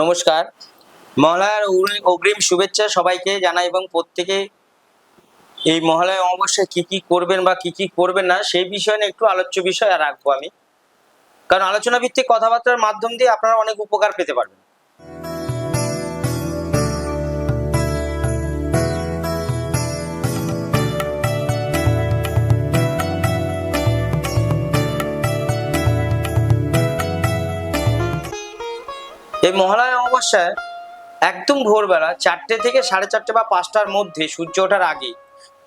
নমস্কার। মহালয়ার অগ্রিম শুভেচ্ছা সবাইকে জানাই এবং প্রত্যেকে এই মহালয় অমাবস্যায় কি কি করবেন বা কি কি করবেন না, সেই বিষয়ে নিয়ে একটু আলোচ্য বিষয় রাখব আমি। কারণ আলোচনা ভিত্তিক কথাবার্তার মাধ্যম দিয়ে আপনারা অনেক উপকার পেতে পারবেন। এই মহালয়া অমাবস্যায় একদম ভোরবেলা চারটে থেকে সাড়ে চারটে বা পাঁচটার মধ্যে সূর্য ওঠার আগে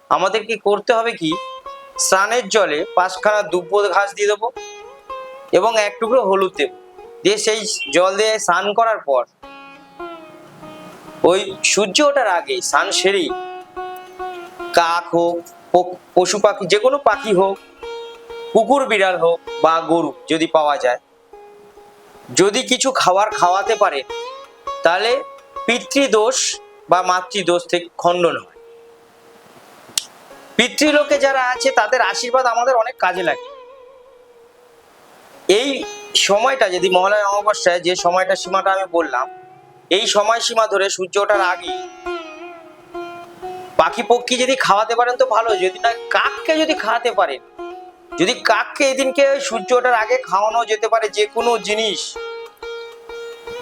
আমাদের কি করতে হবে কি? স্নানের জলে পাঁচখানা দুব্ব ঘাস দিয়ে দেবো এবং এক টুকরো হলুদ দেবো। দিয়ে সেই জল দিয়ে স্নান করার পর ওই সূর্য ওঠার আগে স্নান সেরেই কাক হোক পশু পাখি, যে কোনো পাখি হোক, কুকুর, বিড়াল হোক বা গরু যদি পাওয়া যায় যদি কিছু খাবার খাওয়াতে পারে, তাহলে পিতৃদোষ বা মাতৃদোষ থেকে খণ্ডন হয়। পিতৃলোকে যারা আছে, তাদের আশীর্বাদ আমাদের অনেক কাজে লাগে। এই সময়টা যদি মহালয় অমাবস্যায়, যে সময়টা সীমাটা আমি বললাম, এই সময়সীমা ধরে সূর্য ওঠার আগে পাখি পক্ষী যদি খাওয়াতে পারেন তো ভালো, যদি না, কাককে যদি খাওয়াতে পারেন যদি কাককে এদিনকে সূর্য ওঠার আগে খাওয়ানো যেতে পারে যে কোনো জিনিস,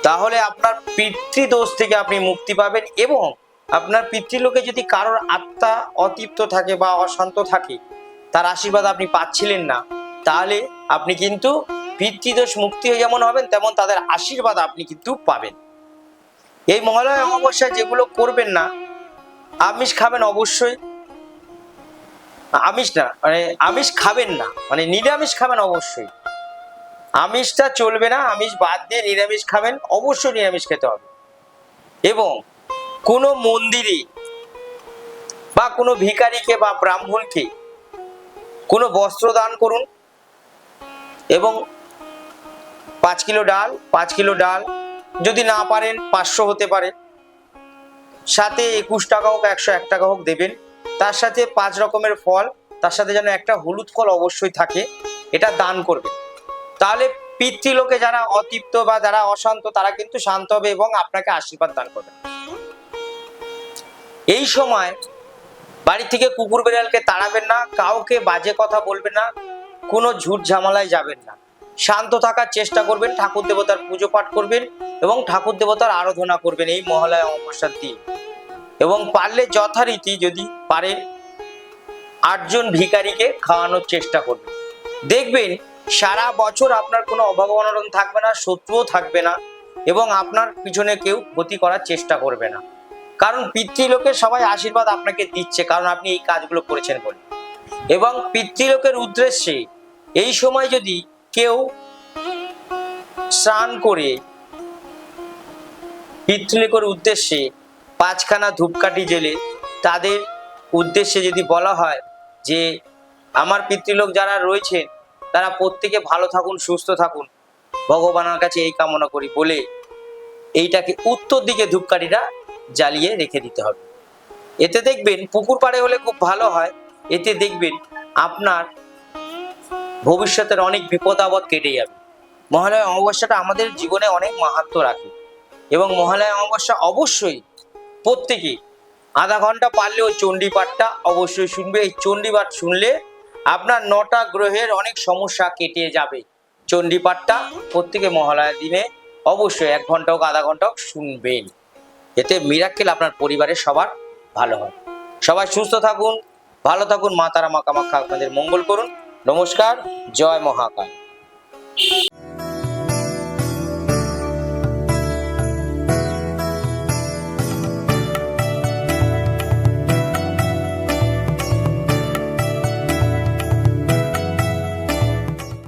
তাহলে আপনার পিতৃদোষ থেকে আপনি মুক্তি পাবেন এবং আপনার পিতৃলোকে যদি কারোর আত্মা অতৃপ্ত থাকে বা অশান্ত থাকে, তার আশীর্বাদ আপনি পাচ্ছিলেন না, তাহলে আপনি কিন্তু পিতৃদোষ মুক্তি হয়ে যেমন হবেন, তেমন তাদের আশীর্বাদ আপনি কিন্তু পাবেন। এই মহালয়া অমাবস্যায় যেগুলো করবেন না, আমিষ খাবেন অবশ্যই আমিষ না মানে আমিষ খাবেন না মানে নিরামিষ খাবেন অবশ্যই। আমিষটা চলবে না, আমিষ বাদ দিয়ে নিরামিষ খাবেন, অবশ্যই নিরামিষ খেতে হবে। এবং কোনো মন্দিরে বা কোনো ভিখারিকে বা ব্রাহ্মণকে কোনো বস্ত্র দান করুন এবং পাঁচ কিলো ডাল, পাঁচ কিলো ডাল যদি না পারেন, পাঁচশো হতে পারে। সাথে একুশ টাকা হোক, একশো, এক টাকা হোক দেবেন। তার সাথে পাঁচ রকমের ফল, তার সাথে যেন একটা হলুদ ফল অবশ্যই থাকে, এটা দান করবেন তাহলে পিতৃলোকে যারা অতৃপ্ত বা যারা অশান্ত, তারা কিন্তু শান্ত হবে এবং আপনাকে আশীর্বাদ দান করবে। এই সময় বাড়ি থেকে কুকুর বেড়ালকে তাড়াবেন না, কাউকে বাজে কথা বলবেন না, কোনো ঝুট ঝামেলায় যাবেন না। শান্ত থাকার চেষ্টা করবেন, ঠাকুর দেবতার পুজো পাঠ করবেন এবং ঠাকুর দেবতার আরাধনা করবেন এই মহালয়া অমাবস্যার দিন। এবং পারলে যথারীতি যদি পারেন আটজন ভিখারিকে খাওয়ানোর চেষ্টা করবেন দেখবেন, সারা বছর আপনার কোনো অভাব অনটন থাকবে না, শত্রুও থাকবে না এবং আপনার পিছনে কেউ ক্ষতি করার চেষ্টা করবে না। কারণ পিতৃলোকের সবাই আশীর্বাদ আপনাকে দিচ্ছে, কারণ আপনি এই কাজগুলো করেছেন বলে। এবং পিতৃলোকের উদ্দেশ্যে এই সময় যদি কেউ স্নান করে, পিতৃলোকের উদ্দেশ্যে পাঁচখানা ধূপকাঠি জেলে তাদের উদ্দেশ্যে যদি বলা হয় যে আমার পিতৃলোক যারা রয়েছেন, তারা প্রত্যেকে ভালো থাকুন, সুস্থ থাকুন, ভগবানের কাছে এই কামনা করি বলে এইটাকে উত্তর দিকে ধূপকাঠিটা জ্বালিয়ে রেখে দিতে হবে। এতে দেখবেন পুকুর পাড়ে হলে খুব ভালো হয়। এতে দেখবেন আপনার ভবিষ্যতের অনেক বিপদ আপদ কেটে যাবে। মহালয়া অমাবস্যাটা আমাদের জীবনে অনেক মাহাত্ম রাখে এবং মহালয়া অমাবস্যা অবশ্যই প্রত্যেকে আধা ঘণ্টা পারলে ওই চণ্ডী পাঠটা অবশ্যই শুনবে। এই চণ্ডী পাঠ শুনলে আপনার নটা গ্রহের অনেক সমস্যা কেটে যাবে। চণ্ডী পাঠটা প্রত্যেকে মহালয়ার দিনে অবশ্যই এক ঘণ্টা হোক, আধা ঘণ্টা হোক শুনবেন। এতে মিরাক্কেল আপনার পরিবারের সবার ভালো হয়। সবাই সুস্থ থাকুন, ভালো থাকুন, মা তারা মা আপনাদের মঙ্গল করুন। নমস্কার, জয় মহাকাল।